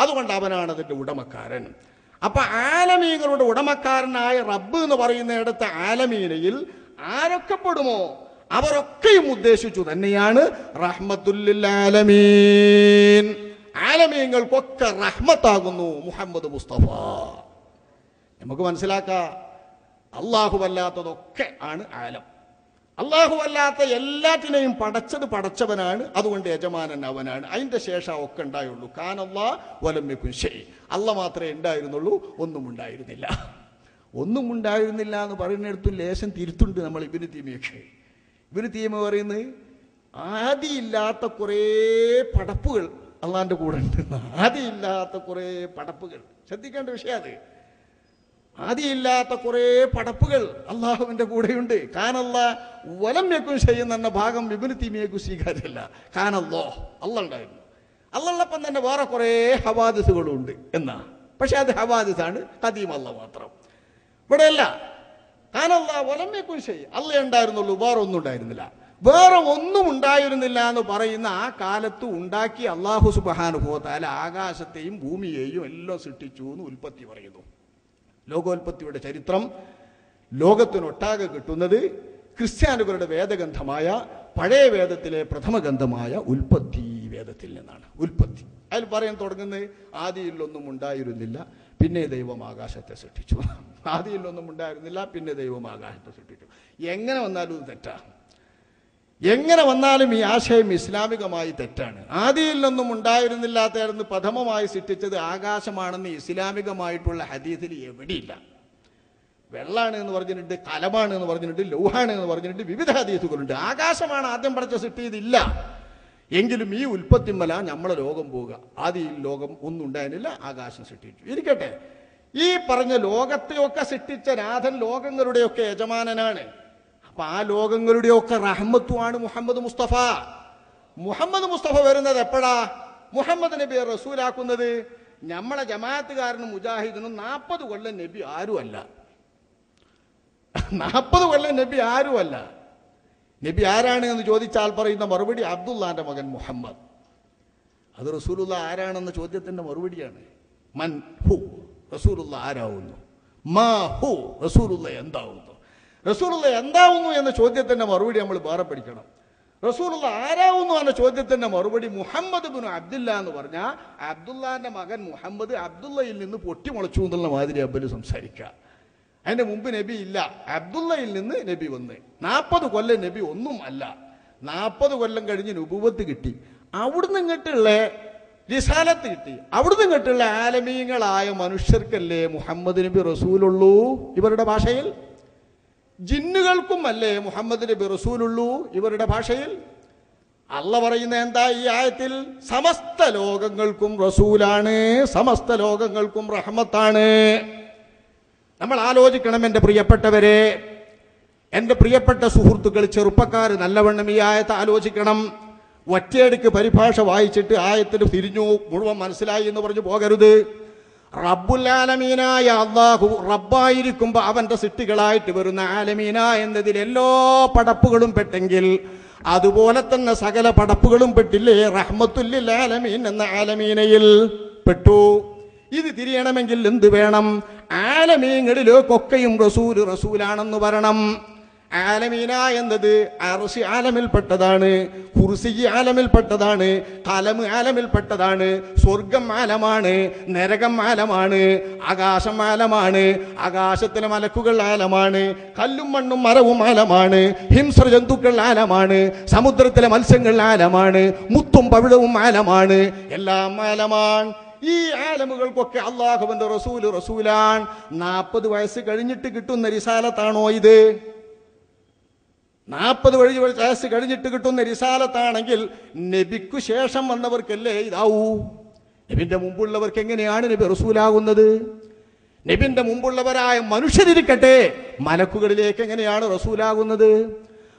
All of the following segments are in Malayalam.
അതുകൊണ്ട് അവനാണ് അതിന്റെ ഉടമക്കാരൻ. അപ്പൊ ആലമീകളുടെ ഉടമക്കാരനായ റബ്ബ് എന്ന് പറയുന്നിടത്ത് ആലമീനയിൽ ആരൊക്കെ പെടുമോ? അവരൊക്കെയും ഉദ്ദേശിച്ചു തന്നെയാണ് റഹ്മത്തുല്ലിൽ ആലമീൻ. ആലമീങ്ങൾക്കൊക്കെ റഹ്മത്താകുന്നു മുഹമ്മദ് മുസ്തഫ. നമുക്ക് മനസ്സിലാക്കാം അള്ളാഹു അല്ലാത്തതൊക്കെ ആണ് ആലം. അള്ളാഹു അല്ലാത്ത എല്ലാറ്റിനെയും പടച്ചത് പടച്ചവനാണ് അതുകൊണ്ട് യജമാനൻ അവനാണ്. അതിന്റെ ശേഷം ഒക്കെ ഉണ്ടായുള്ളൂ. കാനല്ലാ വലമ്മിക്കും ശരി അല്ല മാത്രമേ ഉണ്ടായിരുന്നുള്ളൂ ഒന്നും ഉണ്ടായിരുന്നില്ല. ഒന്നും ഉണ്ടായിരുന്നില്ല എന്ന് പറയുന്നിടത്തും ലേശം തിരുത്തുണ്ട് നമ്മൾ ഇവന് തീമേക്ഷ ഇവന് തീമ പറയുന്നത് ആദിയില്ലാത്ത കുറേ പടപ്പുകൾ അള്ളാന്റെ കൂടെ ഉണ്ട്. ആദിയില്ലാത്ത കുറേ പടപ്പുകൾ. ശ്രദ്ധിക്കേണ്ട വിഷയം അത്. ആദിയില്ലാത്ത കുറേ പടപ്പുകൾ അള്ളാഹുവിന്റെ കൂടെയുണ്ട്. കാനല്ല വലം വെക്കും ചെയ്യുന്ന ഭാഗം വിപുല തീമിയേക്കും സ്വീകാര്യമല്ല. കാനല്ലോ അല്ല ഉണ്ടായിരുന്നു. അല്ലുള്ളപ്പം തന്നെ വേറെ കുറേ ഹവാദിസുകളും ഉണ്ട് എന്നാ. പക്ഷെ അത് ഹവാദിസാണ് കദീം അല്ല മാത്രം. ഇവിടെയല്ല കാനല്ല വലം വെക്കും ചെയ്യും അല്ല ഉണ്ടായിരുന്നുള്ളൂ വേറെ ഒന്നും ഉണ്ടായിരുന്നില്ല. വേറെ ഒന്നും ഉണ്ടായിരുന്നില്ല എന്ന് പറയുന്ന ആ കാലത്ത് ഉണ്ടാക്കി അള്ളാഹു സുബാനുഭവത്താൽ ആകാശത്തെയും ഭൂമിയെയും എല്ലാം സൃഷ്ടിച്ചു എന്ന് ഉൽപ്പത്തി പറയുന്നു. ലോകോൽപത്തിയുടെ ചരിത്രം ലോകത്തിനൊട്ടാകെ കിട്ടുന്നത് ക്രിസ്ത്യാനികളുടെ വേദഗ്രന്ഥമായ പഴയ വേദത്തിലെ പ്രഥമ ഗ്രന്ഥമായ ഉൽപ്പത്തി വേദത്തിൽ നിന്നാണ്. ഉൽപ്പത്തി. അതിൽ പറയാൻ തുടങ്ങുന്നത് ആദിയിലൊന്നും ഉണ്ടായിരുന്നില്ല പിന്നെ ദൈവം ആകാശത്തെ സൃഷ്ടിച്ചു. ആദിയിലൊന്നും ഉണ്ടായിരുന്നില്ല പിന്നെ ദൈവം ആകാശത്തെ സൃഷ്ടിച്ചു. എങ്ങനെ വന്നാലും ഇത് തെറ്റാ. എങ്ങനെ വന്നാലും ഈ ആശയം ഇസ്ലാമികമായി തെറ്റാണ്. ആദിയിൽ നിന്നും ഉണ്ടായിരുന്നില്ലാത്തായിരുന്നു പ്രഥമമായി സൃഷ്ടിച്ചത് ആകാശമാണെന്ന് ഇസ്ലാമികമായിട്ടുള്ള ഹദീസിൽ എവിടെയില്ല. വെള്ളമാണ് എന്ന് പറഞ്ഞിട്ടുണ്ട് കലമാണ് എന്ന് പറഞ്ഞിട്ടുണ്ട് ലോഹാണ് എന്ന് പറഞ്ഞിട്ടുണ്ട് വിവിധ ഹദീസുകളുണ്ട്. ആകാശമാണ് ആദ്യം പഠിച്ച സൃഷ്ടിയതില്ല എങ്കിലും ഈ ഉൽപ്പത്തിമല നമ്മളെ ലോകം പോവുക. ആദ്യം ലോകം ഒന്നും ഉണ്ടായിരുന്നില്ല ആകാശം സൃഷ്ടിച്ചു. ഇരിക്കട്ടെ. ഈ പറഞ്ഞ ലോകത്തെയൊക്കെ സൃഷ്ടിച്ച നാഥൻ ലോകങ്ങളുടെയൊക്കെ യജമാനനാണ്. അപ്പൊ ആ ലോകങ്ങളുടെയൊക്കെ റഹ്മത്തുമാണ് മുഹമ്മദ് മുസ്തഫ. മുഹമ്മദ് മുസ്തഫ വരുന്നത് എപ്പോഴാ? മുഹമ്മദ് നബി റസൂലാക്കുന്നത് നമ്മളെ ജമാഅത്തുകാരനും മുജാഹിദിനും നാൽപ്പത് കൊല്ലം നബി ആരുമല്ല. നാൽപ്പത് കൊല്ലം നബി ആരുമല്ല. നബി ആരാണ് എന്ന് ചോദിച്ചാൽ പറയുന്ന മറുപടി അബ്ദുല്ലാന്റെ മകൻ മുഹമ്മദ്. അത് റസൂലുള്ള ആരാണെന്ന ചോദ്യത്തിന്റെ മറുപടിയാണ്. മൻ ഹു റസൂലുള്ള ആരാവുന്നു? മാ ഹു റസൂലുള്ള എന്താവുന്നു? റസൂലുള്ള എന്താവുന്നു എന്ന ചോദ്യത്തിന്റെ മറുപടി നമ്മൾ വേറെ പഠിക്കണം. റസൂലുള്ള ആരാവുന്നു എന്ന ചോദ്യത്തിന്റെ മറുപടി മുഹമ്മദ് ബിൻ അബ്ദുല്ല എന്ന് പറഞ്ഞാൽ അബ്ദുല്ലാന്റെ മകൻ മുഹമ്മദ് അബ്ദുള്ളയിൽ നിന്ന് പൊട്ടിമുളച്ചു എന്നുള്ള മാതിരി അബ്ബൽ സംസാരിക്കുക അതിന്റെ മുമ്പ് നബി ഇല്ല. അബ്ദുള്ളയിൽ നിന്ന് നബി വന്ന്. നാൽപ്പത് കൊല്ലം നബി ഒന്നും അല്ല. നാൽപ്പത് കൊല്ലം കഴിഞ്ഞ് നുപുവത്ത് കിട്ടി. അവിടുന്ന് ഇങ്ങോട്ടുള്ള റിസാലത്ത് കിട്ടി. അവിടുന്ന് ഇങ്ങോട്ടുള്ള ആലമീങ്ങളായ മനുഷ്യർക്കല്ലേ മുഹമ്മദ് നബി റസൂലുള്ളൂ ഇവരുടെ ഭാഷയിൽ? ജിന്നുകൾക്കും അല്ലേ മുഹമ്മദ് നബി റസൂലുള്ളൂ ഇവരുടെ ഭാഷയിൽ? അല്ല പറയുന്ന എന്താ ഈ ആയത്തിൽ? സമസ്ത ലോകങ്ങൾക്കും റസൂലാണ് സമസ്ത ലോകങ്ങൾക്കും റഹ്മത്താണ്. നമ്മൾ ആലോചിക്കണം എന്റെ പ്രിയപ്പെട്ടവരെ. എന്റെ പ്രിയപ്പെട്ട സുഹൃത്തുക്കൾ ചെറുപ്പക്കാർ നല്ലവണ്ണം ഈ ആയത്ത് ആലോചിക്കണം. ഒറ്റയടിക്ക് പരിഭാഷ വായിച്ചിട്ട് ആയത്തിന് തിരിഞ്ഞു മുഴുവൻ മനസ്സിലായി എന്ന് പറഞ്ഞു പോകരുത്. റബ്ബുല്ലാലമീനായ അള്ളാഹു റബ്ബായിരിക്കുമ്പോൾ അവന്റെ സിട്ടികളായിട്ട് വരുന്ന ആലമീന എന്നതിൽ എല്ലാ പടപ്പുകളും പെട്ടെങ്കിൽ അതുപോലെ തന്നെ സകല പടപ്പുകളും പെട്ടില്ലേ? റഹ്മത്തുല്ലിൽ ആലമീൻ എന്ന ആലമീനയിൽ പെട്ടു. ഇത് തിരിയണമെങ്കിൽ എന്ത് വേണം? ആലമീങ്ങളിലേക്കൊക്കെയും റസൂൽ റസൂലാണെന്ന് പറയണം ആലമീന എന്നത് അർഷി ആലമിൽപ്പെട്ടതാണ് കുർസി ആലമിൽപ്പെട്ടതാണ് കലം ആലമിൽപ്പെട്ടതാണ് സ്വർഗം ആലമാണ് നരകം ആലമാണ് ആകാശം ആലമാണ് ആകാശത്തിലെ മലക്കുകൾ ആലമാണ് കല്ലും മണ്ണും മരവും ആലമാണ് ഹിംസ്ര ജന്തുക്കൾ ആലമാണ് സമുദ്രത്തിലെ മത്സ്യങ്ങൾ ആലമാണ് മുത്തും പവിഴവും ആലമാണ് എല്ലാം ആലമാണ്. ഈ ആലമുകൾക്കൊക്കെ അള്ളാഹുബന്റെ റസൂൽ റസൂലാൻ നാൽപ്പത് വയസ്സ് കഴിഞ്ഞിട്ട് കിട്ടുന്ന റിസാലത്താണോ ഇത്? നാൽപ്പത് വഴി വയസ്സ് കഴിഞ്ഞിട്ട് കിട്ടുന്ന റിസാലത്താണെങ്കിൽ നബിക്കു ശേഷം വന്നവർക്കല്ലേ ഇതാവൂ? നബിന്റെ മുമ്പുള്ളവർക്ക് എങ്ങനെയാണ് നബി റസൂലാകുന്നത്? നബിന്റെ മുമ്പുള്ളവരായ മനുഷ്യരിരിക്കട്ടെ മലക്കുകളിലേക്ക് എങ്ങനെയാണ് റസൂലാകുന്നത്?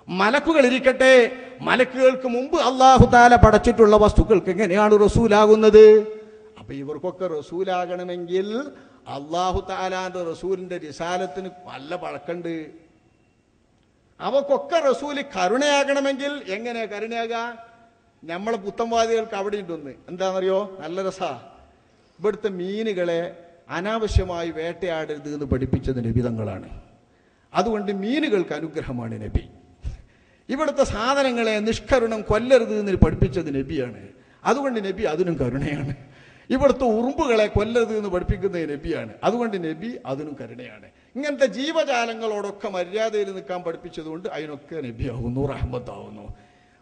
മലക്കുകളിരിക്കട്ടെ മലക്കുകൾക്ക് മുമ്പ് അള്ളാഹു താല പടച്ചിട്ടുള്ള വസ്തുക്കൾക്ക് എങ്ങനെയാണ് റസൂലാകുന്നത്? അപ്പൊ ഇവർക്കൊക്കെ റസൂലാകണമെങ്കിൽ അള്ളാഹു താലാന്റെ റസൂലിന്റെ റിസാലത്തിന് നല്ല പഴക്കണ്ട്. അവക്കൊക്കെ റസൂൽ കരുണയാകണമെങ്കിൽ എങ്ങനെ കരുണയാക? നമ്മളെ പുത്തൻവാദികൾക്ക് അവിടെ ഉണ്ടെന്ന് എന്താണെന്നറിയോ നല്ല രസാ. ഇവിടുത്തെ മീനുകളെ അനാവശ്യമായി വേട്ടയാടരുത് എന്ന് പഠിപ്പിച്ചത് നബിതങ്ങളാണ് അതുകൊണ്ട് മീനുകൾക്ക് അനുഗ്രഹമാണ് നബി. ഇവിടുത്തെ സാധനങ്ങളെ നിഷ്കരുണം കൊല്ലരുത് എന്ന് പഠിപ്പിച്ചത് നബിയാണ്. അതുകൊണ്ട് നബി അതിനും കരുണയാണ്. ഇവിടുത്തെ ഉറുമ്പുകളെ കൊല്ലരുത് എന്ന് പഠിപ്പിക്കുന്നത് നബിയാണ്. അതുകൊണ്ട് നബി അതിനും കരുണയാണ്. ഇങ്ങനത്തെ ജീവജാലങ്ങളോടൊക്കെ മര്യാദയിൽ നിൽക്കാൻ പഠിപ്പിച്ചതുകൊണ്ട് അതിനൊക്കെ നബിയാവുന്നു റഹ്മത്താവുന്നു.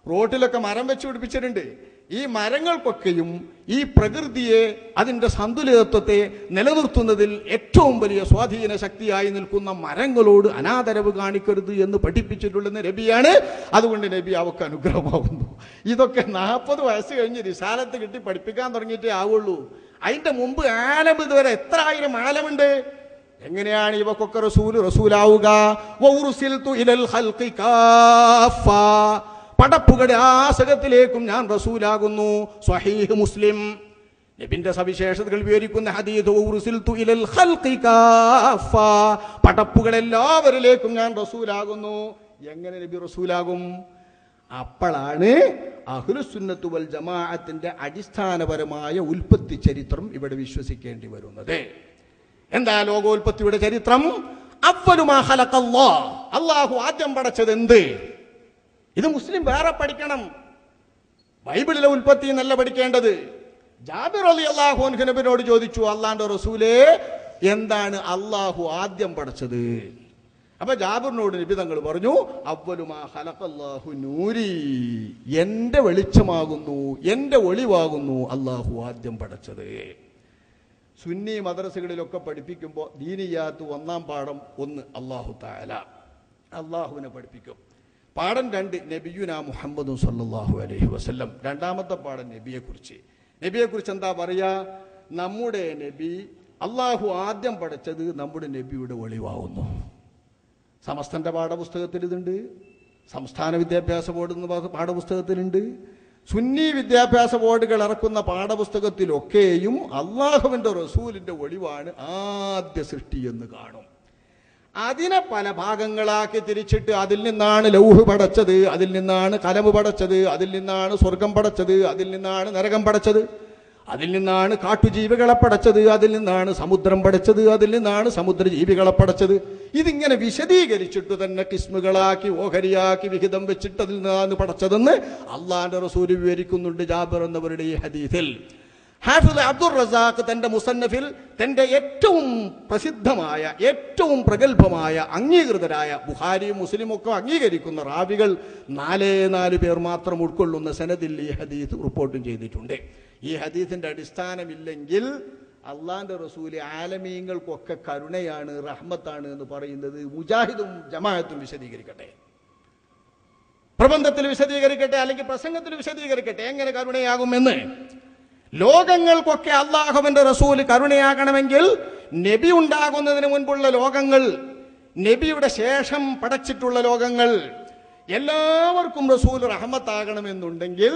റോട്ടിലൊക്കെ മരം വെച്ച് പിടിപ്പിച്ചിട്ടുണ്ട്. ഈ മരങ്ങൾക്കൊക്കെയും ഈ പ്രകൃതിയെ അതിന്റെ സന്തുലിതത്വത്തെ നിലനിർത്തുന്നതിൽ ഏറ്റവും വലിയ സ്വാധീന ശക്തിയായി നിൽക്കുന്ന മരങ്ങളോട് അനാദരവ് കാണിക്കരുത് എന്ന് പഠിപ്പിച്ചിട്ടുള്ള നബിയാണ്. അതുകൊണ്ട് നബി അവക്ക് അനുഗ്രഹമാകുന്നു ഇതൊക്കെ നാൽപ്പത് വയസ്സ് കഴിഞ്ഞ് റിസാലത്ത് കിട്ടി പഠിപ്പിക്കാൻ തുടങ്ങിയിട്ടേ ആവുള്ളൂ. അതിന്റെ മുമ്പ് ആലം ഇതുവരെ എത്ര ആയിരം ആലമുണ്ട്? എങ്ങനെയാണ് ഇവക്കൊക്കെ റസൂൽ റസൂലാവുക. പടപ്പുകളുടെ ആസകത്തിലേക്കും ഞാൻ റസൂലാകുന്നു. സ്വഹീഹ് മുസ്ലിം. നബിന്റെ സവിശേഷതകൾ വിവരിക്കുന്ന. പടപ്പുകളെല്ലാവരിലേക്കും ഞാൻ റസൂലാകുന്നു. എങ്ങനെ നബി റസൂലാകും? അപ്പോഴാണ് അഹുലുസുന്നത്ത് വൽ ജമാഅത്തിന്റെ അടിസ്ഥാനപരമായ ഉൽപ്പത്തി ചരിത്രം ഇവിടെ വിശ്വസിക്കേണ്ടി വരുന്നത്. എന്താ ലോകോൽപത്തിയുടെ ചരിത്രം. അള്ളാഹു ആദ്യം പടച്ചത് എന്ത് ഇത് മുസ്ലിം വേറെ പഠിക്കണം. ബൈബിളിലെ ഉൽപ്പത്തി നല്ല പഠിക്കേണ്ടത്. ജാബിർ അലി അള്ളാഹു നബിനോട് ചോദിച്ചു അള്ളാന്റെ റസൂലേ എന്താണ് അള്ളാഹു ആദ്യം പഠിച്ചത് അപ്പൊ ജാബിറിനോട് നബി തങ്ങൾ പറഞ്ഞു അവലുമാ ഖലഖല്ലാഹു നൂരി. എന്റെ വെളിച്ചമാകുന്നു എന്റെ ഒളിവാകുന്നു അള്ളാഹു ആദ്യം പടച്ചത്. സുന്നി മദ്രസകളിലൊക്കെ പഠിപ്പിക്കുമ്പോൾ ദീനിയാത്ത് ഒന്നാം പാഠം ഒന്ന് അള്ളാഹു താല അള്ളാഹുവിനെ പഠിപ്പിക്കും. പാഠം രണ്ട് നബിയുന മുഹമ്മദും സല്ലാഹു അലഹി വസ്ല്ലം. രണ്ടാമത്തെ പാഠം നബിയെക്കുറിച്ച്. നബിയെക്കുറിച്ച് എന്താ പറയുക നമ്മുടെ നബി അള്ളാഹു ആദ്യം പഠിച്ചത് നമ്മുടെ നബിയുടെ ഒളിവാകുന്നു സമസ്തന്റെ പാഠപുസ്തകത്തിൽ ഇതുണ്ട്. സംസ്ഥാന വിദ്യാഭ്യാസ ബോർഡ് പാഠപുസ്തകത്തിലുണ്ട്. സുന്നി വിദ്യാഭ്യാസ ബോർഡുകൾ ഇറക്കുന്ന പാഠപുസ്തകത്തിലൊക്കെയും അള്ളാഹുവിന്റെ റസൂലിന്റെ ഒളിവാണ് ആദ്യ സൃഷ്ടി എന്ന് കാണും. അതിനെ പല ഭാഗങ്ങളാക്കി തിരിച്ചിട്ട് അതിൽ നിന്നാണ് ലൗഹ് പടച്ചത് അതിൽ നിന്നാണ് കലമ് പടച്ചത് അതിൽ നിന്നാണ് സ്വർഗം പടച്ചത് അതിൽ നിന്നാണ് നരകം പടച്ചത് അതിൽ നിന്നാണ് കാട്ടുജീവികളെ പടച്ചത് അതിൽ നിന്നാണ് സമുദ്രം പടച്ചത് അതിൽ നിന്നാണ് സമുദ്രജീവികളെ പടച്ചത്. ഇതിങ്ങനെ വിശദീകരിച്ചിട്ട് തന്നെ കിസ്മുകളാക്കി ഓഹരിയാക്കി വിഹിതം വെച്ചിട്ട് അതിൽ നിന്നാണ് പടച്ചതെന്ന് അള്ളാന്റെ റസൂൽ വിവരിക്കുന്നുണ്ട് ജാബിർ എന്നവരുടെ ഈ ഹദീസിൽ. ഹാഫിദ് അബ്ദുൾ റസാഖ് തന്റെ മുസന്നഫിൽ തന്റെ ഏറ്റവും പ്രസിദ്ധമായ ഏറ്റവും പ്രഗത്ഭമായ അംഗീകൃതരായ ബുഹാരിയും മുസ്ലിമും ഒക്കെ അംഗീകരിക്കുന്ന റാവികൾ നാലേ നാല് പേർ മാത്രം ഉൾക്കൊള്ളുന്ന സനദിൽ ഈ ഹദീസ് റിപ്പോർട്ടും ചെയ്തിട്ടുണ്ട്. ഈ ഹദീസിന്റെ അടിസ്ഥാനമില്ലെങ്കിൽ അള്ളാന്റെ റസൂൽ ആലമീങ്ങൾക്കൊക്കെ കരുണയാണ് റഹ്മത്താണ് എന്ന് പറയുന്നത്. മുജാഹിദും ജമാഅത്തും വിശദീകരിക്കട്ടെ. പ്രബന്ധത്തിൽ വിശദീകരിക്കട്ടെ അല്ലെങ്കിൽ പ്രസംഗത്തിൽ വിശദീകരിക്കട്ടെ എങ്ങനെ കരുണയാകുമെന്ന്. ലോകങ്ങൾക്കൊക്കെ അള്ളാഹുവിന്റെ റസൂൽ കരുണയാകണമെങ്കിൽ നബി ഉണ്ടാകുന്നതിന് മുൻപുള്ള ലോകങ്ങൾ നബിയുടെ ശേഷം പടച്ചിട്ടുള്ള ലോകങ്ങൾ എല്ലാവർക്കും റസൂൽ റഹമത്താകണമെന്നുണ്ടെങ്കിൽ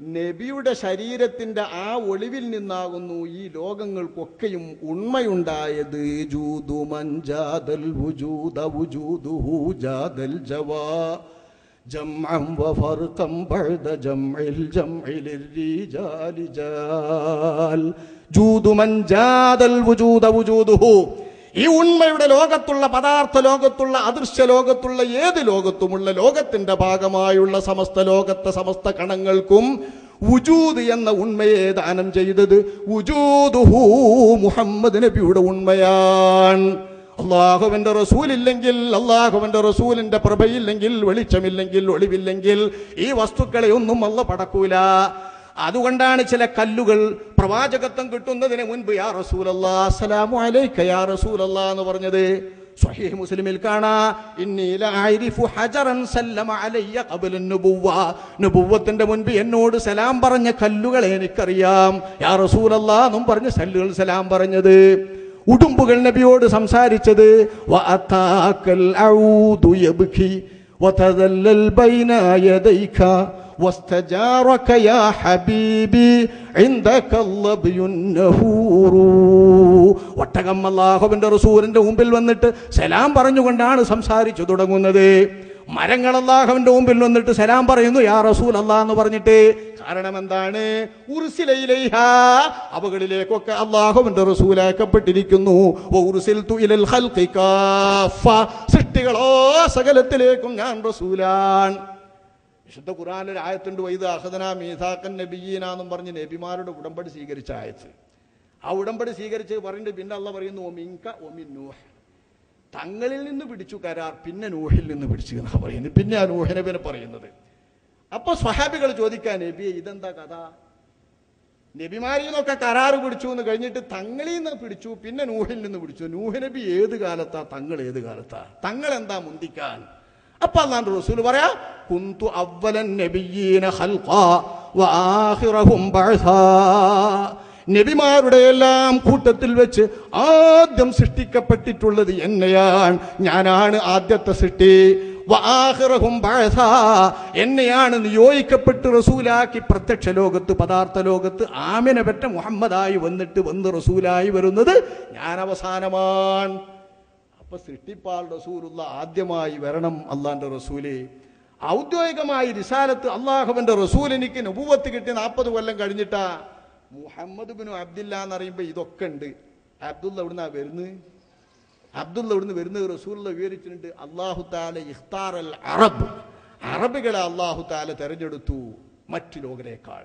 നബിയുടെ ശരീരത്തിന്റെ ആ ഒളിവിൽ നിന്നാകുന്നു ഈ ലോകങ്ങൾക്കൊക്കെയും ഉണ്മയുണ്ടായത്. ജൂദു ഈ ഉണ്മയുടെ ലോകത്തുള്ള പദാർത്ഥ ലോകത്തുള്ള അദൃശ്യ ലോകത്തുള്ള ഏത് ലോകത്തുമുള്ള ലോകത്തിന്റെ ഭാഗമായുള്ള സമസ്ത ലോകത്തെ സമസ്ത കണങ്ങൾക്കും ഉജൂദ് എന്ന ഉണ്മയെ ദാനം ചെയ്തത് ഉജൂദുഹു മുഹമ്മദ് നബിയുടെ ഉണ്മയാണ് അള്ളാഹുവിന്റെ റസൂലില്ലെങ്കിൽ അള്ളാഹുവിന്റെ റസൂലിന്റെ പ്രഭയില്ലെങ്കിൽ വെളിച്ചമില്ലെങ്കിൽ ഒളിവില്ലെങ്കിൽ ഈ വസ്തുക്കളെ ഒന്നും അല്ല പടക്കൂല. അതുകൊണ്ടാണ് ചില കല്ലുകൾ പ്രവാചകത്വം കിട്ടുന്നതിന് മുൻപ് യാ റസൂലല്ലാ അസ്സലാമു അലൈക യാ റസൂലല്ലാ എന്ന് പറഞ്ഞത്. സ്വഹീഹ് മുസ്ലിമിൽ കാണാ ഇന്നി ലഅരിഫു ഹജറൻ സല്ലമ അലയ്യ ഖബല നുബുവ്വ. നുബുവ്വത്തിന്റെ മുൻപ് എന്നോട് സലാം പറഞ്ഞ കല്ലുകൾ എനിക്കറിയാം. യാ റസൂലല്ലാ എന്നും പറഞ്ഞ് കല്ലുകൾ സലാം പറഞ്ഞത്. ഉടുമ്പുകൾ നബിയോട് സംസാരിച്ചത് വഅതാക്കൽ ഔദു യബ്കി വതദല്ലൽ ബൈന യദൈക واستجارك يا حبيبي عندك اللبي النهور ഒട്ടകം അല്ലാഹുവിന്റെ റസൂലിന്റെ മുമ്പിൽ വന്നിട്ട് സലാം പറഞ്ഞുകൊണ്ടാണ് സംസാരിച്ചു തുടങ്ങുന്നത് മരങ്ങൾ അള്ളാഹുവിന്റെ മുമ്പിൽ വന്നിട്ട് സലാം പറയുന്നു യാ റസൂൽ അല്ലാ എന്ന് പറഞ്ഞിട്ട് കാരണം എന്താണ് ഉർസിലൈലൈഹ അവകളിലേക്കൊക്കെ അള്ളാഹുവിന്റെ റസൂലാക്കപ്പെട്ടിരിക്കുന്നു വ ഉർസിൽതു ഇലൽ ഖൽഖി കാഫ. സൃഷ്ടികളോ സകലത്തിലേക്കും ഞാൻ റസൂലാൻ വിശുദ്ധ ഖുറാനിൽ ആയത്തുണ്ട് വൈദ് അഹദന മീസാക്കൻ നബിയീന എന്നും പറഞ്ഞ് നബിമാരുടെ ഉടമ്പടി സ്വീകരിച്ച ആയത്ത്. ആ ഉടമ്പടി സ്വീകരിച്ച് പറഞ്ഞിട്ട് പിന്നെ അല്ല പറയുന്നു ഒമിങ്ക ഒമിൻ നൂഹ്. തങ്ങളിൽ നിന്ന് പിടിച്ചു കരാർ പിന്നെ നൂഹിൽ നിന്ന് പിടിച്ചു എന്നാണ് പറയുന്നത്. പിന്നെ ആ നൂഹനബിനെ പറയുന്നത്. അപ്പോൾ സ്വഹാബികൾ ചോദിക്കാൻ നബി ഇതെന്താ കഥ? നബിമാരിൽ നിന്നൊക്കെ കരാറ് പിടിച്ചു എന്ന് കഴിഞ്ഞിട്ട് തങ്ങളിൽ നിന്ന് പിടിച്ചു പിന്നെ നൂഹിൽ നിന്ന് പിടിച്ചു. നൂഹ് നബി ഏത് കാലത്താ? തങ്ങൾ ഏത് കാലത്താ? തങ്ങൾ എന്താ മുന്തിക്കാൻ? അപ്പൊ അല്ലാണ്ട് റസൂൽ പറയാ കുന്തു അവലൻ നബിയീന ബഅസാ. നബിമാരുടെ എല്ലാം കൂട്ടത്തിൽ വെച്ച് ആദ്യം സൃഷ്ടിക്കപ്പെട്ടിട്ടുള്ളത് എന്നെയാണ്. ഞാനാണ് ആദ്യത്തെ സൃഷ്ടി. എന്നെയാണ് നിയോഗിക്കപ്പെട്ട് റസൂലാക്കി പ്രത്യക്ഷ ലോകത്ത് പദാർത്ഥ ലോകത്ത് ആമിനെ പെറ്റ മുഹമ്മദായി വന്നിട്ട് വന്ന് റസൂലായി വരുന്നത് ഞാൻ അവസാനമാണ്. അപ്പൊ സൃഷ്ടിപ്പാൽ റസൂലുള്ള ആദ്യമായി വരണം അള്ളാന്റെ റസൂൽ. ഔദ്യോഗികമായി റിസാലത്ത് അള്ളാഹുവിന്റെ റസൂൽ എനിക്ക് നുപൂവത്ത് കിട്ടി നാൽപ്പത് കൊല്ലം കഴിഞ്ഞിട്ടാ മുഹമ്മദ് ബിനു അബ്ദില്ല എന്ന് പറയുമ്പോ ഇതൊക്കെ ഉണ്ട്. അബ്ദുള്ള എവിടുന്നാ വരുന്നത്? അബ്ദുള്ള ഇവിടുന്ന് വരുന്നത്? റസൂലുള്ള വിവരിച്ചിട്ടുണ്ട് അള്ളാഹു താല ഇഖ്താർ അൽ അറബ്. അറബികളെ അള്ളാഹു താല തെരഞ്ഞെടുത്തു മറ്റു ലോകരേക്കാൾ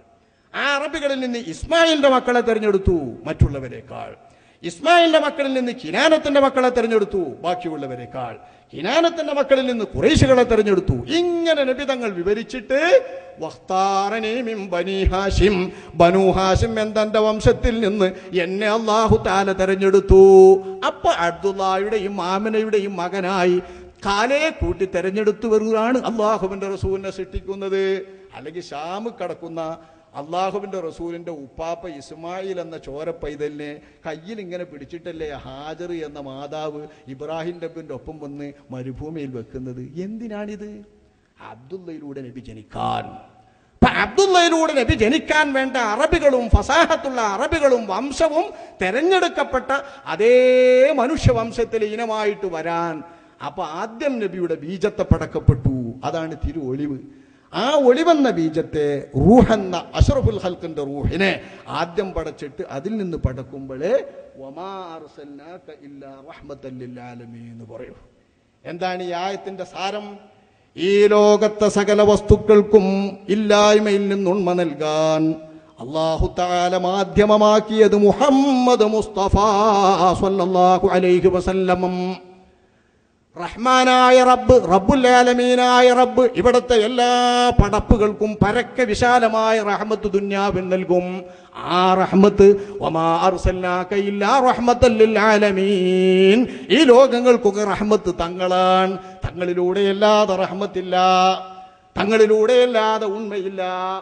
ആ അറബികളിൽ നിന്ന് ഇസ്മായിലിന്റെ മക്കളെ തെരഞ്ഞെടുത്തു മറ്റുള്ളവരെക്കാൾ. ഇസ്മായിലിന്റെ മക്കളിൽ നിന്ന് കിനാനത്തിന്റെ മക്കളെ തെരഞ്ഞെടുത്തു. ബാക്കിയുള്ളവരെക്കാൾ കിനാനത്തിന്റെ മക്കളിൽ നിന്ന് കുറേശികളെ തെരഞ്ഞെടുത്തു. ഇങ്ങനെ നബിതങ്ങൾ വിവരിച്ചിട്ട് ഹാഷിം. എന്റെ വംശത്തിൽ നിന്ന് എന്നെ അള്ളാഹു താല തെരഞ്ഞെടുത്തു. അപ്പൊ അബ്ദുല്ലായുടെയും മാമനയുടെയും മകനായി കാലയെ കൂട്ടി തെരഞ്ഞെടുത്തു വരുകയാണ് അള്ളാഹുവിന്റെ റസൂലിനെ സൃഷ്ടിക്കുന്നത്. അല്ലെങ്കിൽ ഷാമ് കടക്കുന്ന അള്ളാഹുവിന്റെ റസൂലിന്റെ ഉപ്പാപ്പ ഇസ്മായിൽ എന്ന ചോര പൈതലിനെ കയ്യിൽ ഇങ്ങനെ പിടിച്ചിട്ടല്ലേ ഹാജർ എന്ന മാതാവ് ഇബ്രാഹിം നബിന്റെ ഒപ്പം വന്ന് മരുഭൂമിയിൽ വെക്കുന്നത്. എന്തിനാണിത്? അബ്ദുള്ളയിലൂടെ നബി ജനിക്കാൻ. അബ്ദുള്ളയിലൂടെ നബി ജനിക്കാൻ വേണ്ട അറബികളും ഫസാഹത്തുള്ള അറബികളും വംശവും തെരഞ്ഞെടുക്കപ്പെട്ട അതേ മനുഷ്യവംശത്തിലെ ഇനമായിട്ട് വരാൻ. അപ്പൊ ആദ്യം നബിയുടെ ബീജത്തെ പടക്കപ്പെട്ടു. അതാണ് തിരു ഒളിവ് ആ ഒളിവെന്ന ബീജത്തെ റൂഹെന്ന അഷറഫുൽ ഹൽക്കിന്റെ റൂഹിനെ ആദ്യം പടച്ചിട്ട് അതിൽ നിന്ന് പടക്കുമ്പോഴേ എന്ന് പറയൂ. എന്താണ് ഈ ആയത്തിന്റെ സാരം? ഈ ലോകത്തെ സകല വസ്തുക്കൾക്കും ഇല്ലായ്മയിൽ നിന്നുണ്മ നൽകാൻ അള്ളാഹു താല മാധ്യമമാക്കിയത് മുഹമ്മദ് മുസ്തഫ സല്ലല്ലാഹു അലൈഹി വസല്ലമം റഹ്മാനായ റബ്ബ് റബ്ബുല്ലാലമീനായ റബ്ബ് ഇവിടുത്തെ എല്ലാ പടപ്പുകൾക്കും പരക്കെ വിശാലമായ റഹ്മത്ത് ദുന്യാവിൽ നൽകും. ആ റഹ്മത്ത് ആലമീൻ ഈ ലോകങ്ങൾക്കൊക്കെ റഹ്മത്ത് തങ്ങളാണ്. തങ്ങളിലൂടെ അല്ലാതെ റഹ്മത്തില്ല. തങ്ങളിലൂടെ അല്ലാതെ ഉണ്മയില്ല.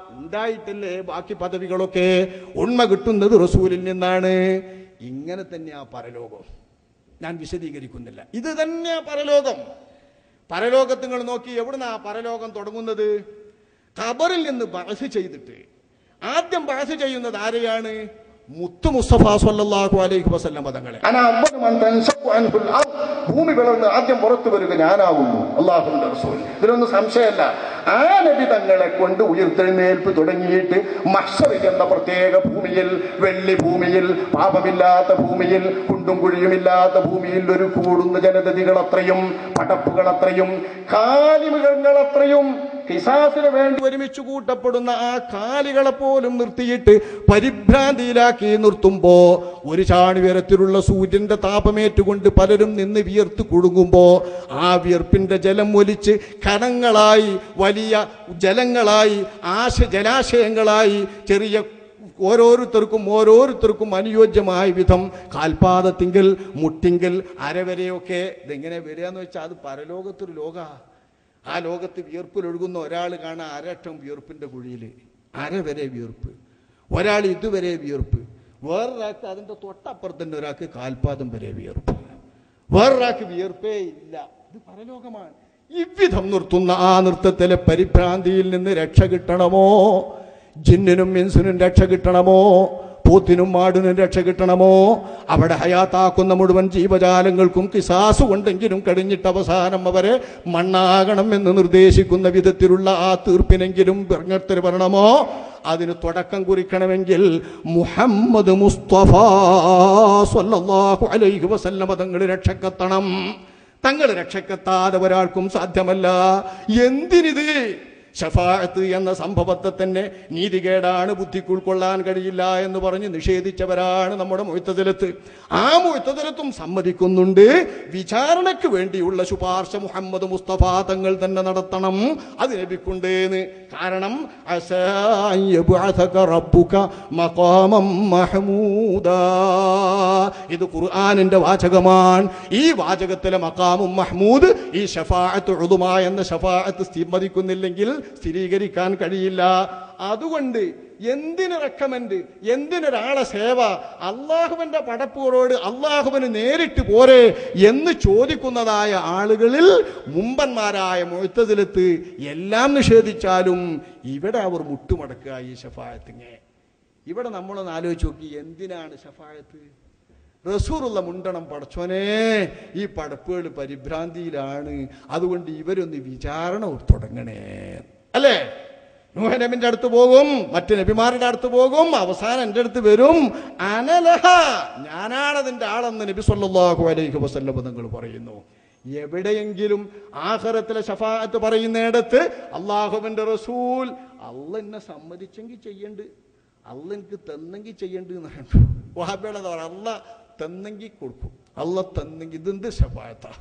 ഉണ്ടായിട്ടല്ലേ ബാക്കി പദവികളൊക്കെ? ഉണ്മ കിട്ടുന്നത് റസൂലിൽ നിന്നാണ്. ഇങ്ങനെ തന്നെയാ പരലോകം. ഞാൻ വിശദീകരിക്കുന്നില്ല. ഇത് തന്നെ പരലോകം. പരലോകത്ത് നിങ്ങൾ നോക്കി ആ പരലോകം തുടങ്ങുന്നത്? ഖബറിൽ നിന്ന് ബഹസ് ചെയ്തിട്ട്. ആദ്യം ബഹസ് ചെയ്യുന്നത് ആരെയാണ്? മുത്തു മുസ്തഫ സല്ലല്ലാഹു അലൈഹി വസല്ലം പദങ്ങളെ. ഭൂമി പിളർന്ന് ആദ്യം പുറത്തു വരിക ഞാനാകുന്നു അള്ളാഹുവിന്റെ റസൂൽ. ഇതിലൊന്നും സംശയമല്ല. ആ നബി തങ്ങളെ കൊണ്ട് ഉയർത്തെഴുന്നേൽപ്പ് തുടങ്ങിയിട്ട് മഹ്സറിൽ എന്ന പ്രത്യേക ഭൂമിയിൽ വെള്ളി ഭൂമിയിൽ പാപമില്ലാത്ത ഭൂമിയിൽ കുണ്ടും കുഴിയുമില്ലാത്ത ഭൂമിയിൽ ഒരു കൂടുന്ന ജനതതികൾ അത്രയും പടപ്പുകൾ അത്രയും അത്രയും വേണ്ടി ഒരുമിച്ച് കൂട്ടപ്പെടുന്ന ആ കാലികളെ പോലും നിർത്തിയിട്ട് പരിഭ്രാന്തിയിലാക്കി നിർത്തുമ്പോ ഒരു ചാണി ഉയരത്തിലുള്ള സൂര്യന്റെ താപമേറ്റുകൊണ്ട് പലരും നിന്ന് വിയർത്ത് കുടുങ്ങുമ്പോ ആ വിയർപ്പിന്റെ ജലം ഒലിച്ച് കണങ്ങളായി വലിയ ജലങ്ങളായി ആശ ജലാശയങ്ങളായി ചെറിയ ഓരോരുത്തർക്കും ഓരോരുത്തർക്കും അനുയോജ്യമായ വിധം കാൽപാദത്തിങ്കിൽ മുട്ടിങ്കിൽ അരവരെയൊക്കെ ഇതെങ്ങനെ വരിക എന്ന് വെച്ചാൽ അത് പരലോകത്തൊരു ലോക. ആ ലോകത്ത് വിയർപ്പിലൊഴുകുന്ന ഒരാൾ കാണാൻ അരട്ടം വിയർപ്പിന്റെ കുഴിയിൽ. അര വരെ വിയർപ്പ്. ഒരാൾ ഇതുവരെ വിയർപ്പ്. വേറൊരാൾക്ക് അതിന്റെ തൊട്ടപ്പുറത്ത് തന്നെ ഒരാൾക്ക് കാൽപാദം വരെ വിയർപ്പ്. വേറൊരാൾക്ക് വിയർപ്പേ ഇല്ല. ഇത് പരലോകമാണ്. ഇവിധം നിർത്തുന്ന ആ നൃത്തത്തിലെ പരിഭ്രാന്തിയിൽ നിന്ന് രക്ഷ കിട്ടണമോ? ജിന്നിനും മിൻസിനും രക്ഷ കിട്ടണമോ? പോത്തിനും മാടിനും രക്ഷ കിട്ടണമോ? അവിടെ ഹയാത്താക്കുന്ന മുഴുവൻ ജീവജാലങ്ങൾക്കും കിസാസ് ഉണ്ടെങ്കിലും കഴിഞ്ഞിട്ട് അവസാനം അവരെ മണ്ണാകണം എന്ന് നിർദ്ദേശിക്കുന്ന വിധത്തിലുള്ള ആ തീർപ്പിനെങ്കിലും ബർങ്ങത്തിൽ വരണമോ? അതിന് തുടക്കം കുറിക്കണമെങ്കിൽ മുഹമ്മദ് മുസ്തഫ സ്വല്ലല്ലാഹു അലൈഹി വസല്ലമ തങ്ങൾ രക്ഷക്കെത്തണം. തങ്ങൾ രക്ഷക്കെത്താതെ ഒരാൾക്കും സാധ്യമല്ല. എന്തിനിത്? ഷഫാഅത്ത് എന്ന സംഭവത്തെ തന്നെ നീതികേടാണ് ബുദ്ധിക്ക് ഉൾക്കൊള്ളാൻ കഴിയില്ല എന്ന് പറഞ്ഞ് നിഷേധിച്ചവരാണ് നമ്മുടെ മൊയ്ത്തതിലത്ത് ആ മൊയ്ത്തതിലത്തും സമ്മതിക്കുന്നുണ്ട്. വിചാരണയ്ക്ക് വേണ്ടിയുള്ള ശുപാർശ മുഹമ്മദ് മുസ്തഫ തങ്ങൾ തന്നെ നടത്തണം. അത് ലഭിക്കുണ്ടേന്ന്. കാരണം ഇത് ഖുർആാനിന്റെ വാചകമാണ്. ഈ വാചകത്തിലെ മക്കാമും മഹ്മൂദ് ഈ ഷഫാഅത്ത് ഉളുമ എന്ന ഷഫാഅത്ത് സമ്മതിക്കുന്നില്ലെങ്കിൽ സ്ഥിരീകരിക്കാൻ കഴിയില്ല. അതുകൊണ്ട് എന്തിനു റെക്കമെൻഡ് എന്തിനൊരാളെ സേവ? അള്ളാഹുവിന്റെ പടപ്പുകളോട് അള്ളാഹുവിന് നേരിട്ട് പോരെ എന്ന് ചോദിക്കുന്നതായ ആളുകളിൽ മുമ്പന്മാരായ മുഴുത്തതിലെത്ത് എല്ലാം നിഷേധിച്ചാലും ഇവിടെ അവർ മുട്ടുമടക്കുക ഈ ഷഫായത്തിങ്ങെ ഇവിടെ നമ്മളൊന്ന് ആലോചിച്ച് നോക്കി എന്തിനാണ് ഷഫായത്ത് റസൂറുള്ള മുണ്ടണം പടച്ചോനെ ഈ പടപ്പുകൾ പരിഭ്രാന്തിയിലാണ്. അതുകൊണ്ട് ഇവരൊന്ന് വിചാരണ തുടങ്ങണേ. അല്ലേ? നൂഹനബിന്റെ അടുത്ത് പോകും മറ്റു നബിമാരുടെ അടുത്ത് പോകും അവസാനം എന്റെ അടുത്ത് വരും. അനലഹ ഞാനാണതിന്റെ ആളെന്ന് നബി സല്ലാഹു അലൈഹി വസല്ലം നിങ്ങൾ പറയുന്നു. എവിടെയെങ്കിലും ആഹരത്തിലെ ഷഫാത്ത് പറയുന്നിടത്ത് അള്ളാഹുവിന്റെ റസൂൽ അല്ല എന്നെ സമ്മതിച്ചെങ്കിൽ ചെയ്യണ്ട് അല്ല എനിക്ക് തന്നെങ്കിൽ ചെയ്യണ്ട് എന്നാണ് പറയാം അല്ല തന്നെങ്കിൽ കൊടുക്കും. അള്ള തന്നെങ്കിൽ ഇതെന്ത് ഷഫായത്താ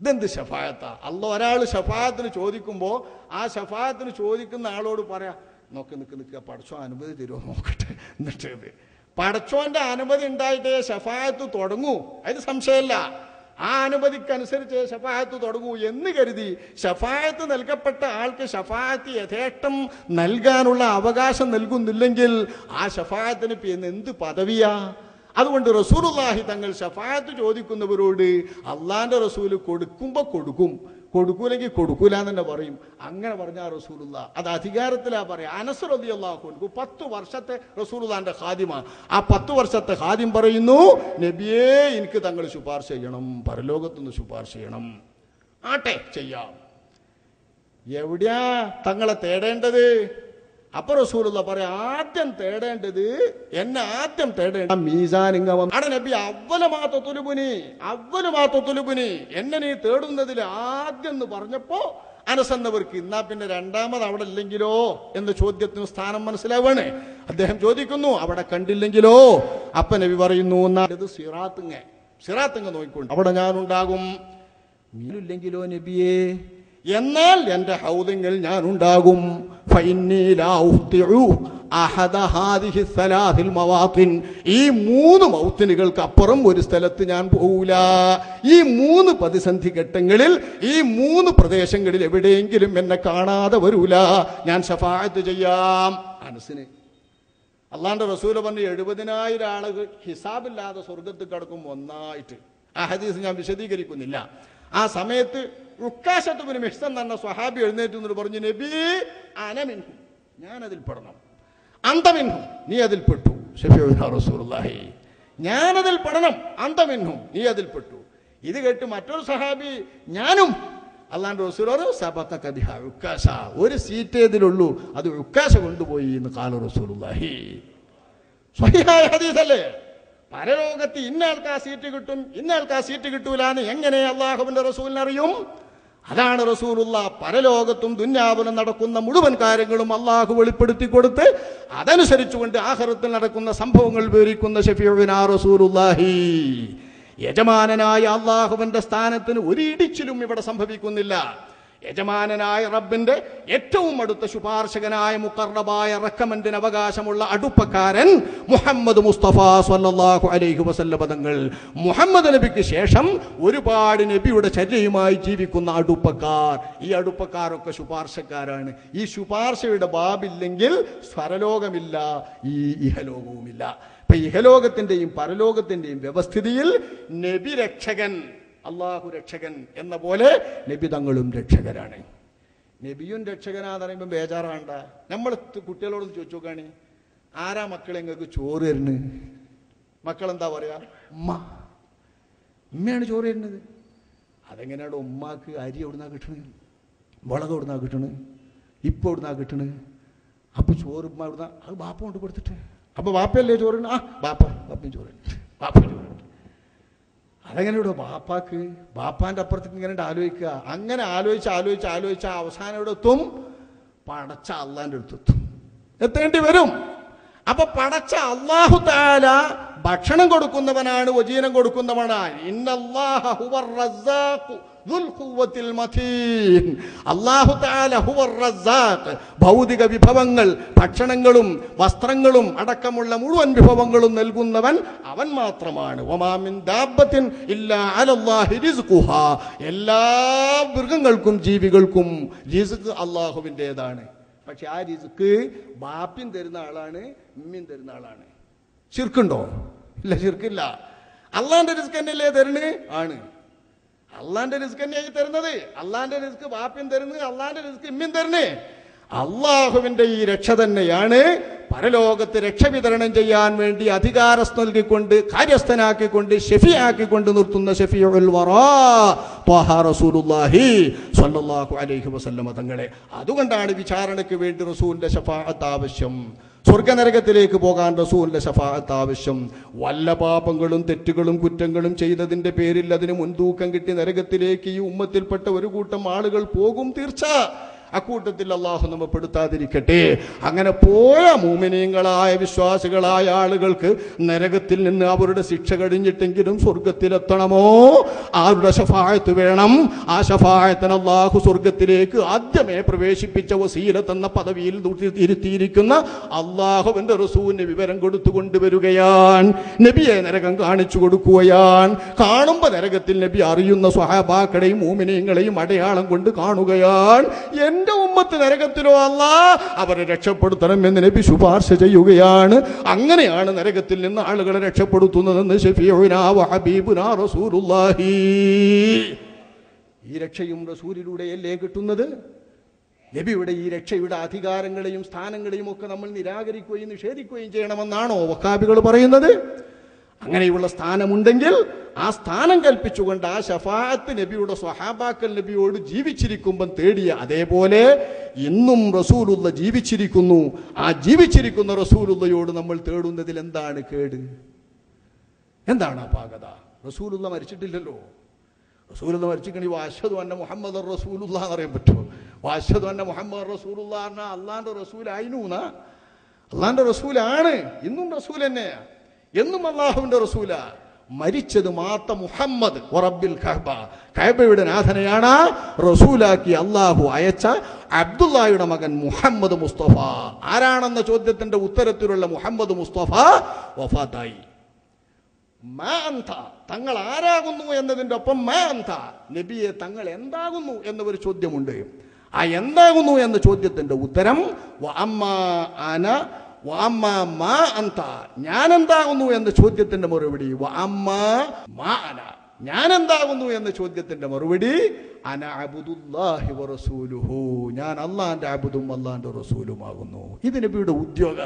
ഇതെന്ത് ഷഫായത്താ അല്ല ഒരാൾ ഷഫായത്തിന് ചോദിക്കുമ്പോൾ ആ ഷഫായത്തിന് ചോദിക്കുന്ന ആളോട് പറയാം നോക്കി നിക്ക് നിൽക്കുക പടച്ചോ അനുമതി തരുമോ നോക്കട്ടെ. എന്നിട്ട് പടച്ചോന്റെ അനുമതി ഉണ്ടായിട്ടേ ഷഫായത്ത് തുടങ്ങൂ. അതിന് സംശയമില്ല. ആ അനുമതിക്കനുസരിച്ച് ഷഫായത്ത് തുടങ്ങൂ എന്ന് കരുതി ഷഫായത്ത് നൽകപ്പെട്ട ആൾക്ക് ഷഫായത്ത് യഥേഷ്ടം നൽകാനുള്ള അവകാശം നൽകുന്നില്ലെങ്കിൽ ആ ഷഫായത്തിന് പിന്നെ എന്ത് പദവിയാ? അതുകൊണ്ട് റസൂലുള്ളാഹി തങ്ങൾ ഷഫായത്ത് ചോദിക്കുന്നവരോട് അള്ളാഹിന്റെ റസൂൽ കൊടുക്കുമ്പോൾ കൊടുക്കും. കൊടുക്കൂലെങ്കിൽ കൊടുക്കൂല എന്ന് തന്നെ പറയും. അങ്ങനെ പറഞ്ഞ റസൂലുള്ള. അത് അധികാരത്തിലാ പറയാ. അനസർ അലി അള്ളാഹു പത്ത് വർഷത്തെ റസൂലുള്ളാന്റെ ഖാദിമ ആ പത്ത് വർഷത്തെ ഖാദിം പറയുന്നു നബിയേ എനിക്ക് തങ്ങൾ ശുപാർശ ചെയ്യണം. പരലോകത്തുനിന്ന് ശുപാർശ ചെയ്യണം. ആട്ടെ ചെയ്യാം. എവിടെയാ തങ്ങളെ തേടേണ്ടത്? അപ്പൊ റസൂലുള്ള പറയാ ആദ്യം തേടേണ്ടത് എന്നെ ആദ്യം തേടേണ്ട മീസാനിങ്ങവം അവിടെ നബി അവല തുലുപുനി അവലമാത്ത തുലുപുനി എന്നെ നീ തേടുന്നതിൽ ആദ്യം എന്ന് പറഞ്ഞപ്പോ അനസന്നവർക്ക് എന്നാ പിന്നെ രണ്ടാമത് അവിടെ ഇല്ലെങ്കിലോ? എന്ന ചോദ്യത്തിന് സ്ഥാനം മനസ്സിലാവണേ. അദ്ദേഹം ചോദിക്കുന്നു അവിടെ കണ്ടില്ലെങ്കിലോ? അപ്പ നബി പറയുന്നു ഇത് സിറാത്തുങ്ങ സിറാത്തുങ്ങ നോക്കിക്കൊണ്ട് അവിടെ ഞാനുണ്ടാകും. ഇല്ലെങ്കിലോ നബിയേ? എന്നാൽ എന്റെ ഹൗദിങ്ങിൽ ഞാൻ ഉണ്ടാകും ഈ മൂന്ന് മൗത്തിനുകൾക്ക് അപ്പുറം ഒരു സ്ഥലത്ത് ഞാൻ പോകൂല ഈ മൂന്ന് പ്രതിസന്ധി ഘട്ടങ്ങളിൽ ഈ മൂന്ന് പ്രദേശങ്ങളിൽ എവിടെയെങ്കിലും എന്നെ കാണാതെ വരൂല. ഞാൻ ഷഫായത്ത് ചെയ്യാം. മനസ്സിന്. അള്ളാന്റെ റസൂല പറഞ്ഞ് എഴുപതിനായിരം ആളുകൾ ഹിസാബില്ലാതെ സ്വർഗത്തിൽ കിടക്കും ഒന്നായിട്ട്. ആ ഹദീസ് ഞാൻ വിശദീകരിക്കുന്നില്ല. ആ സമയത്ത് ഉക്കാശത്തുബിന് മിഹ്സൻ എന്ന സ്വഹാബി എഴുന്നേറ്റ് എന്നിട്ട് പറഞ്ഞു നബി അനമിൻഹു ഞാൻ അതിൽ പെടണം. അന്തമിൻഹും നീ അതിൽ പെട്ടു. റസൂലുള്ളാഹി ഞാനതിൽ പെടണം. അന്തമിൻഹും നീ അതിൽ പെട്ടു. ഇത് കേട്ട് മറ്റൊരു സഹാബി ഞാനും. അല്ലാണ്ട് റസൂലോട് സബത്ത കബിഹ ഉക്കാശ ഒരു സീറ്റ് ഇതിലുള്ളൂ. അത് ഉക്കാശ കൊണ്ടുപോയി എന്ന് കാല റസൂലുള്ളാഹി. സ്വഹിഹായ ഹദീസല്ലേ? പരലോകത്ത് ഇന്നയാൾക്ക് ആ സീറ്റ് കിട്ടും ഇന്നയാൾക്ക് ആ സീറ്റ് കിട്ടൂല എന്ന് എങ്ങനെ അള്ളാഹുവിന്റെ റസൂലിന് അറിയും? അതാണ് റസൂലുള്ള പരലോകത്തും ദുന്യാവിലും നടക്കുന്ന മുഴുവൻ കാര്യങ്ങളും അള്ളാഹു വെളിപ്പെടുത്തി കൊടുത്ത് അതനുസരിച്ചുകൊണ്ട് ആഹ്റത്തിൽ നടക്കുന്ന സംഭവങ്ങൾ വിവരിക്കുന്ന ഷഫീഉനാ റസൂലുല്ലാഹി യജമാനനായ അള്ളാഹുവിന്റെ സ്ഥാനത്തിന് ഒരിടിച്ചിലും ഇവിടെ സംഭവിക്കുന്നില്ല. യജമാനനായ റബ്ബിന്റെ ഏറ്റവും അടുത്ത ശുപാർശകനായ മുക്കർണബായ റക്കമന്റിന് അവകാശമുള്ള അടുപ്പക്കാരൻ മുഹമ്മദ് മുസ്തഫ സല്ലാഹു അലൈഹി വസല്ല പദങ്ങൾ മുഹമ്മദ് നബിക്ക് ശേഷം ഒരുപാട് നബിയുടെ ചര്യയുമായി ജീവിക്കുന്ന അടുപ്പക്കാർ. ഈ അടുപ്പക്കാരൊക്കെ ശുപാർശക്കാരാണ്. ഈ ശുപാർശയുടെ ബാബില്ലെങ്കിൽ സ്വരലോകമില്ല ഈ ഇഹലോകവുമില്ല. ഇപ്പൊ ഇഹലോകത്തിന്റെയും പരലോകത്തിന്റെയും വ്യവസ്ഥിതിയിൽ നബി രക്ഷകൻ അള്ളാഹു രക്ഷകൻ എന്ന പോലെ നബി തങ്ങളും രക്ഷകരാണ്. നബിയും രക്ഷകനാന്ന് പറയുമ്പോൾ ബേജാറാണ്ട. നമ്മൾ കുട്ടികളോട് ചോദിച്ചു നോക്കാണ്. ആരാ മക്കളെ നിങ്ങൾക്ക് ചോറ് തരുന്നത്? മക്കളെന്താ പറയുക ഉമ്മ. ഉമ്മയാണ് ചോറ് തരുന്നത്. അതെങ്ങനെയാണ് ഉമ്മാക്ക് അരി എവിടുന്നാ കിട്ടണത്? മുളക് എവിടുന്നാ കിട്ടണത്? ഇപ്പം എവിടുന്നാ കിട്ടണത്? അപ്പോൾ ചോറ് ഉമ്മ എവിടുന്ന? അത് ബാപ്പ കൊണ്ട് കൊടുത്തിട്ട്. അപ്പോൾ ബാപ്പയല്ലേ ചോറ് ആ ബാപ്പ ബാപ്പയും ചോറ് ബാപ്പ ചോറ് ഇവിടെ ബാപ്പാക്ക് ബാപ്പാന്റെ അപ്പുറത്തേക്ക് ഇങ്ങനെ ആലോചിക്കുക. അങ്ങനെ ആലോചിച്ച് ആലോചിച്ച് ആലോചിച്ച് അവസാനം ഇവിടെ എത്തും. പടച്ച അള്ളാന്റെ അടുത്തെത്തും എത്തേണ്ടി വരും. അപ്പൊ പടച്ച അള്ളാഹു താല ഭക്ഷണം കൊടുക്കുന്നവനാണ് വജീനം കൊടുക്കുന്നവനാണ്. ഇന്നല്ലാഹ ഭൗതിക വിഭവങ്ങൾ ഭക്ഷണങ്ങളും വസ്ത്രങ്ങളും അടക്കമുള്ള മുഴുവൻ വിഭവങ്ങളും നൽകുന്നവൻ അവൻ മാത്രമാണ്. എല്ലാ മൃഗങ്ങൾക്കും ജീവികൾക്കും അള്ളാഹുവിന്റെതാണ് പക്ഷെ ആ റിസ്ക് ബാപ്പിൻ തരുന്ന ആളാണ് ഉമ്മിൻ തരുന്ന ആളാണ്. ശിർക്കുണ്ടോ? ഇല്ല ശിർക്കില്ല. അള്ളാന്റെ റിസ്ക് എന്നല്ലേ തരണേ ആണ്. അള്ളാന്റെ റിസ്ക് തന്നെയായി തരുന്നത്. അള്ളാന്റെ റിസ്ക് ബാപ്പിൻ തരുന്നത് അള്ളാന്റെ റിസ്ക് ഇമ്മിയും തരുന്നേ. അള്ളാഹുവിന്റെ ഈ രക്ഷ തന്നെയാണ് പരലോകത്ത് രക്ഷ വിതരണം ചെയ്യാൻ വേണ്ടി അധികാരസ് നൽകിക്കൊണ്ട് കാര്യസ്ഥനാക്കിക്കൊണ്ട് ഷെഫിയാക്കിക്കൊണ്ട് നിർത്തുന്ന അലൈഹി വസല്ലമ തങ്ങളെ. അതുകൊണ്ടാണ് വിചാരണയ്ക്ക് വേണ്ടി റസൂലിന്റെ ആവശ്യം. സ്വർഗനരകത്തിലേക്ക് പോകാൻ റസൂലിന്റെ ഷഫാഅത്ത് ആവശ്യം. വല്ല പാപങ്ങളും തെറ്റുകളും കുറ്റങ്ങളും ചെയ്തതിന്റെ പേരിൽ അതിന് മുൻതൂക്കം കിട്ടി നരകത്തിലേക്ക് ഈ ഉമ്മത്തിൽപ്പെട്ട ഒരു കൂട്ടം ആളുകൾ പോകും തീർച്ച. അക്കൂട്ടത്തിൽ അള്ളാഹു നമ്മ പെടുത്താതിരിക്കട്ടെ. അങ്ങനെ പോയ മൂമിനീങ്ങളായ വിശ്വാസികളായ ആളുകൾക്ക് നരകത്തിൽ നിന്ന് അവരുടെ ശിക്ഷ കഴിഞ്ഞിട്ടെങ്കിലും സ്വർഗത്തിലെത്തണമോ? ആരുടെ ഷഫായത്ത് വേണം? ആ ഷഫായത്തിന് അള്ളാഹു സ്വർഗത്തിലേക്ക് ആദ്യമേ പ്രവേശിപ്പിച്ച വസീല തന്ന പദവിയിൽ ഇരുത്തിയിരിക്കുന്ന അള്ളാഹുവിന്റെ റസൂലിന് വിവരം കൊടുത്തു കൊണ്ടുവരികയാൻ നബിയെ നരകം കാണിച്ചു കൊടുക്കുകയാൻ കാണുമ്പോ നരകത്തിൽ നബി അറിയുന്ന സ്വഹാബാക്കളെയും മൂമിനീങ്ങളെയും അടയാളം കൊണ്ട് കാണുകയാണ്. എന്റെ ഉമ്മത്ത് നരകത്തിലോ അല്ല അവരെ രക്ഷപ്പെടുത്തണം എന്ന് നബി ശുപാർശ ചെയ്യുകയാണ്. അങ്ങനെയാണ് നരകത്തിൽ നിന്ന് ആളുകളെ രക്ഷപ്പെടുത്തുന്നതെന്ന് റസൂലുള്ളാഹി. ഈ രക്ഷയും റസൂലിലൂടെയല്ലേ കിട്ടുന്നത്? നബിയുടെ ഈ രക്ഷയുടെ അധികാരങ്ങളെയും സ്ഥാനങ്ങളെയും ഒക്കെ നമ്മൾ നിരാകരിക്കുകയും നിഷേധിക്കുകയും ചെയ്യണമെന്നാണോ വക്കാബികൾ പറയുന്നത്? അങ്ങനെയുള്ള സ്ഥാനമുണ്ടെങ്കിൽ ആ സ്ഥാനം കൽപ്പിച്ചുകൊണ്ട് ആ ഷഫാഅത്ത് നബിയുടെ സ്വഹാബാക്കൽ നബിയോട് ജീവിച്ചിരിക്കുമ്പം തേടിയ അതേപോലെ ഇന്നും റസൂലുള്ള ജീവിച്ചിരിക്കുന്നു. ആ ജീവിച്ചിരിക്കുന്ന റസൂലുള്ളയോട് നമ്മൾ തേടുന്നതിൽ എന്താണ് കേട്? എന്താണ് ആ റസൂലുള്ള മരിച്ചിട്ടില്ലല്ലോ. റസൂലുള്ള മരിച്ചിക്കണി വാശതു അന്ന മുഹമ്മദ് റസൂലുള്ള എന്ന് പറയാൻ പറ്റുമോ? വാശതു അന്ന മുഹമ്മദ് റസൂലുള്ള അള്ളാന്റെ റസൂലായിനൂന്ന അള്ളാന്റെ റസൂലാണ്. ഇന്നും റസൂൽ തന്നെയാ. എന്നും അള്ളാഹുവിന്റെ റസൂല. മരിച്ചത് മാത്ത മുഹമ്മദ് കഹബയുടെ നാഥനെയാണ്. റസൂലാക്കി അള്ളാഹു അയച്ച അബ്ദുല്ലായുടെ മകൻ മുഹമ്മദ് മുസ്തഫ. ആരാണെന്ന ചോദ്യത്തിന്റെ ഉത്തരത്തിലുള്ള മുഹമ്മദ് മുസ്തഫ വഫാത്തായി. തങ്ങൾ ആരാകുന്നു എന്നതിന്റെ ഒപ്പം മാ അന്ത. നബിയെ തങ്ങൾ എന്താകുന്നു എന്നൊരു ചോദ്യമുണ്ട്. ആ എന്താകുന്നു എന്ന ചോദ്യത്തിന്റെ ഉത്തരം അമ്മ അന വ അമ്മ മാ അന്ത. ഞാൻ എന്താകുന്നു എന്ന ചോദ്യത്തിന്റെ മറുപടി. വ അമ്മ മാ അന. ഞാൻ എന്താകുന്നു എന്ന ചോദ്യത്തിന്റെ മറുപടി. അന അബുദുല്ലാഹി റസൂലുഹു. ഞാൻ അള്ളാന്റെ അബുദും അള്ളാന്റെ റസൂലുമാകുന്നു. ഇത് നബിയുടെ ഉദ്യോഗ.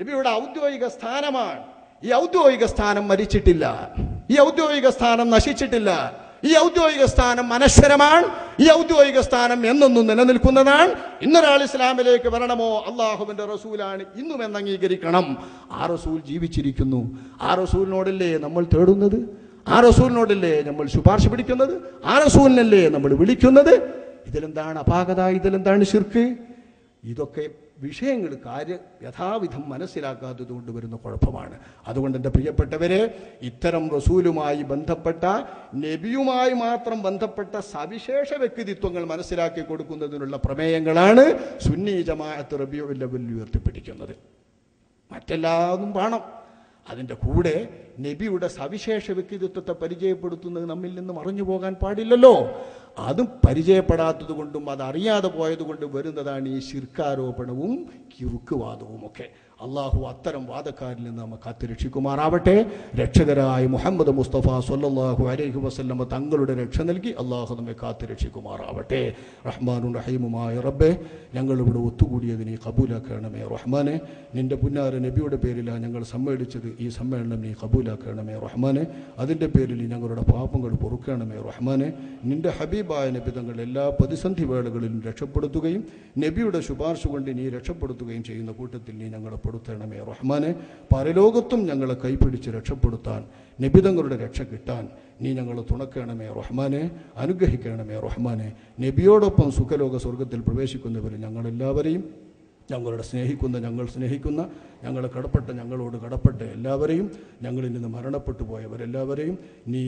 നബിയുടെ ഔദ്യോഗിക സ്ഥാനമാണ്. ഈ ഔദ്യോഗിക സ്ഥാനം മരിച്ചിട്ടില്ല. ഈ ഔദ്യോഗിക സ്ഥാനം നശിച്ചിട്ടില്ല. ഈ ഔദ്യോഗിക സ്ഥാനം അനശ്വരമാണ്. ഈ ഔദ്യോഗിക സ്ഥാനം എന്നൊന്നും നിലനിൽക്കുന്നതാണ്. ഇന്നൊരാൾ ഇസ്ലാമിലേക്ക് വരണമോ? അള്ളാഹുവിന്റെ റസൂലാണ്. ഇന്നും എന്ന് അംഗീകരിക്കണം ആ റസൂൽ ജീവിച്ചിരിക്കുന്നു. ആ റസൂലിനോടല്ലേ നമ്മൾ തേടുന്നത്? ആ റസൂലിനോടല്ലേ നമ്മൾ ശുപാർശ പിടിക്കുന്നത്? ആ റസൂലിനല്ലേ നമ്മൾ വിളിക്കുന്നത്? ഇതിലെന്താണ് അപാകത? ഇതിലെന്താണ് ശിർക്ക്? ഇതൊക്കെ വിഷയങ്ങൾ കാര്യ യഥാവിധം മനസ്സിലാക്കാത്തത് കൊണ്ട് വരുന്ന കുഴപ്പമാണ്. അതുകൊണ്ട് എന്റെ പ്രിയപ്പെട്ടവരെ ഇത്തരം റസൂലുമായി ബന്ധപ്പെട്ട നബിയുമായി മാത്രം ബന്ധപ്പെട്ട സവിശേഷ വ്യക്തിത്വങ്ങൾ മനസ്സിലാക്കി കൊടുക്കുന്നതിനുള്ള പ്രമേയങ്ങളാണ് സുന്നി ജമാഅത്ത് റബിയുൽ ലെവലിൽ ഉയർത്തിപ്പിടിക്കുന്നത്. മറ്റെല്ലാതും വേണം. അതിന്റെ കൂടെ നബിയുടെ സവിശേഷ വ്യക്തിത്വത്തെ പരിചയപ്പെടുത്തുന്നത് നമ്മിൽ നിന്ന് മറഞ്ഞു പോകാൻ പാടില്ലല്ലോ. അതും പരിചയപ്പെടാത്തത് കൊണ്ടും അതറിയാതെ പോയതുകൊണ്ടും പോയത് കൊണ്ടും വരുന്നതാണ് ഈ ശിർക്കാരോപണവും കിറുക്കുവാദവും ഒക്കെ അള്ളാഹു അത്തരം വാദക്കാരിൽ നിന്ന് നമ്മെ കാത്തുരക്ഷിക്കുമാറാവട്ടെ രക്ഷകരായ മുഹമ്മദ് മുസ്തഫ സല്ലല്ലാഹു അലൈഹി വസ്ല്ല തങ്ങളുടെ രക്ഷ നൽകി അള്ളാഹു നമ്മെ കാത്തു കാത്തുരക്ഷിക്കുമാറാവട്ടെ റഹ്മാനും റഹീമുമായ റബ്ബെ ഞങ്ങളിവിടെ ഒത്തുകൂടിയതിനെ കബൂലാക്കണമേ റഹ്മാനെ. നിന്റെ പുന്നാര നബിയുടെ പേരിലാണ് ഞങ്ങൾ സമ്മേളിച്ചത്. ഈ സമ്മേളനം നീ കബൂലാക്കണമേ റഹ്മാനെ. അതിന്റെ പേരിൽ ഞങ്ങളുടെ പാപങ്ങൾ പൊറുക്കണമേ റഹ്മാനെ. നിന്റെ ഹബീബായ നബി തങ്ങൾ എല്ലാ പ്രതിസന്ധി വേളകളിലും രക്ഷപ്പെടുത്തുകയും നബിയുടെ ശുപാർശ കൊണ്ട് നീ രക്ഷപ്പെടുത്തുകയും ചെയ്യുന്ന കൂട്ടത്തിൽ നീ ഞങ്ങളെ പെടുത്തണമേ റഹ്മാനെ പരലോകത്തും ഞങ്ങളെ കൈപിടിച്ച് രക്ഷപ്പെടുത്താൻ നബിതങ്ങളുടെ രക്ഷ കിട്ടാൻ നീ ഞങ്ങൾ തുണക്കണമേ. റഹ്മാനെ അനുഗ്രഹിക്കണമേ. റഹ്മാനെ നബിയോടൊപ്പം സുഖലോക സ്വർഗത്തിൽ പ്രവേശിക്കുന്നവർ ഞങ്ങളെല്ലാവരെയും ഞങ്ങളുടെ സ്നേഹിക്കുന്ന ഞങ്ങൾ സ്നേഹിക്കുന്ന ഞങ്ങളെ കടപ്പെട്ട ഞങ്ങളോട് കടപ്പെട്ട എല്ലാവരെയും ഞങ്ങളിൽ നിന്ന് മരണപ്പെട്ടു പോയവരെല്ലാവരെയും നീ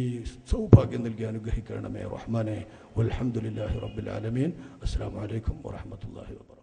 സൗഭാഗ്യം നൽകി അനുഗ്രഹിക്കണമേ. റഹ്മാനെ അലഹമുല്ലാഹി റബ്ബുൽ ആലമീൻ. അസ്സാം വലൈക്കും വാഹമത്തല്ലാഹി വാ